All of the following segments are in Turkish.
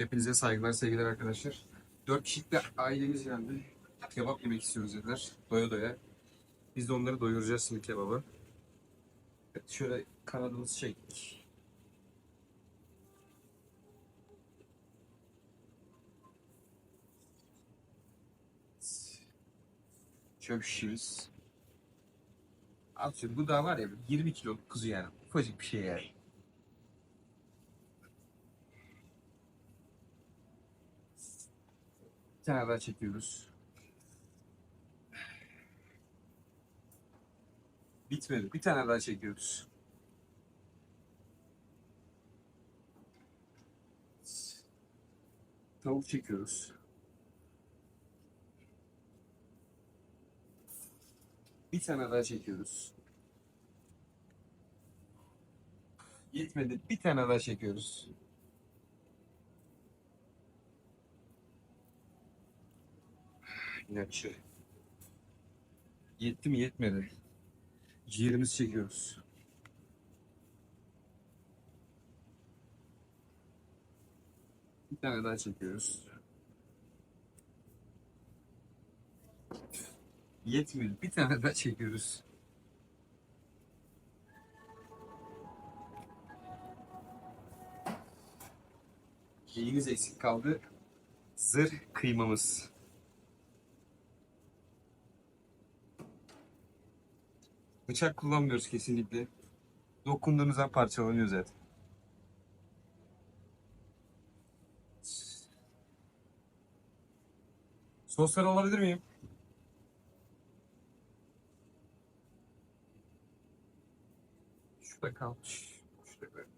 Hepinize saygılar, sevgiler arkadaşlar. Dört kişilik de ailemiz geldi. Kebap yemek istiyoruz dediler. Doya doya. Biz de onları doyuracağız şimdi kebabı. Evet, şöyle kanadımızı çektik. Çöp şişimiz. Atıyorum bu da var ya 20 kilo kuzu yani. Ufacık bir şey yani. Tane daha çekiyoruz. Bitmedi. Bir tane daha çekiyoruz. Tavuk çekiyoruz. Bir tane daha çekiyoruz. Yetmedi. Bir tane daha çekiyoruz. İnatçı. Yetti mi yetmedi. Ciğerimizi çekiyoruz. Bir tane daha çekiyoruz. Yetmiyor. Bir tane daha çekiyoruz. Şeyimiz eksik kaldı. Zırh kıymamız. Bıçak kullanmıyoruz kesinlikle. Dokunduğunuzda parçalanıyor zaten. Sosları alabilir miyim? Şurada kalmış. Şurada böyle.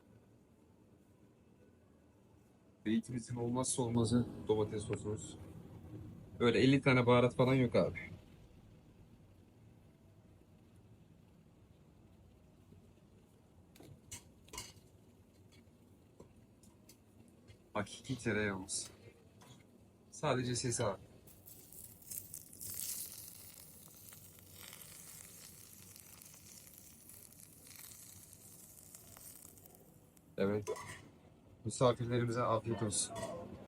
Beytimizin olmazsa olmazı domates sosumuz. Böyle 50 tane baharat falan yok abi. Hakiki tereyağımız. Sadece sesi var. Evet. Misafirlerimize afiyet olsun.